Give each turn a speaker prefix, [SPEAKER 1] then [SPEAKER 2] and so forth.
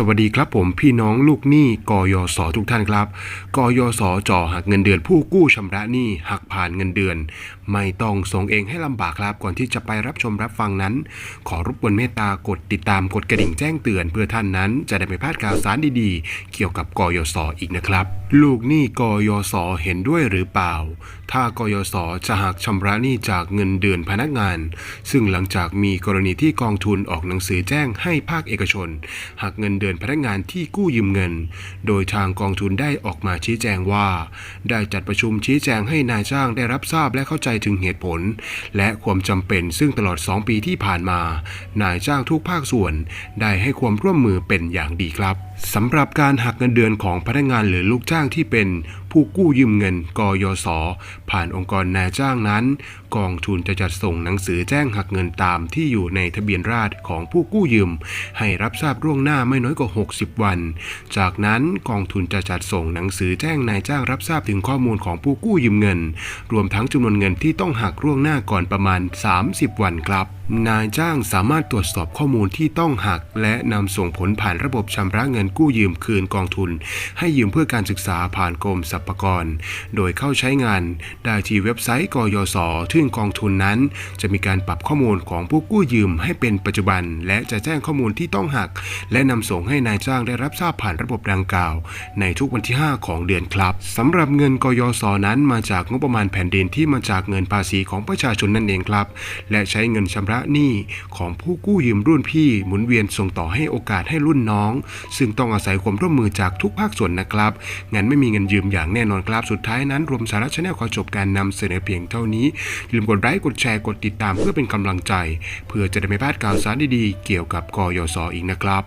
[SPEAKER 1] สวัสดีครับผมพี่น้องลูกหนี้กยศทุกท่านครับกยศจ่อหักเงินเดือนผู้กู้ชำระหนี้หักผ่านเงินเดือน ไม่ต้องส่งเองให้ลำบากครับก่อนที่จะไปรับชมรับฟังนั้น ขอรบกวนเมตตากดติดตามกดกระดิ่งแจ้งเตือน เพื่อท่านนั้นจะได้ไม่พลาดข่าวสารดีๆ เกี่ยวกับกยศอีกนะครับ ลูกหนี้กยศเห็นด้วยหรือเปล่า ถ้ากยศจะหักชำระหนี้จากเงินเดือนพนักงาน ซึ่งหลังจากมีกรณีที่กองทุนออกหนังสือแจ้งให้ภาคเอกชนหักเงินเดือนพนักงานที่กู้ยืมเงิน โดยทางกองทุนได้ออกมาชี้แจงว่า ได้จัดประชุมชี้แจงให้นายจ้างได้รับทราบและเข้าใจถึงเหตุผล และความจำเป็นซึ่งตลอด 2 ปีที่ผ่านมา นายจ้างทุกภาคส่วน ได้ให้ความร่วมมือเป็นอย่างดีครับสำหรับการหักเงินเดือนของพนักงานหรือลูกจ้างที่เป็นผู้กู้ยืมเงิน กยศ ผ่านองค์กรนายจ้างนั้น กองทุนจะจัดส่งหนังสือแจ้งหักเงินตามที่อยู่ในทะเบียนราษฎรของผู้กู้ยืม ให้รับทราบล่วงหน้าไม่น้อยกว่า 60 วัน จากนั้นกองทุนจะจัดส่งหนังสือแจ้งนายจ้างรับทราบถึงข้อมูลของผู้กู้ยืมเงิน รวมทั้งจำนวนเงินที่ต้องหักล่วงหน้าก่อนประมาณ 30 วันครับนายจ้างสามารถตรวจสอบข้อมูลที่ต้องหัก และนำส่งผลผ่านระบบชำระเงินกู้ยืมคืนกองทุน ให้ยืมเพื่อการศึกษาผ่านกรมสรรพากร โดยเข้าใช้งานได้ที่เว็บไซต์กยศซึ่งกองทุนนั้น จะมีการปรับข้อมูลของผู้กู้ยืมให้เป็นปัจจุบัน และจะแจ้งข้อมูลที่ต้องหัก และนำส่งให้นายจ้างได้รับทราบผ่านระบบดังกล่าว ในทุกวันที่ 5 ของเดือนครับสำหรับเงินกยศนั้นมาจากงบประมาณแผ่นดินที่มาจากเงินภาษีของประชาชนนั่นเองครับ และใช้เงินชำระหนี้ของผู้กู้ยืมรุ่นพี่หมุนเวียนส่งต่อให้โอกาสให้รุ่นน้อง ซึ่งต้องอาศัยความร่วมมือจากทุกภาคส่วนนะครับงั้นไม่มีเงินยืมอย่างแน่นอนครับสุดท้ายนั้นรวมสาระชาแนลขอจบการนำเสนอเพียงเท่านี้อย่าลืมกดไลค์กดแชร์กดติดตามเพื่อเป็นกำลังใจ เพื่อจะได้ไม่พลาดข่าวสารดีๆ เกี่ยวกับกยศอีกนะครับ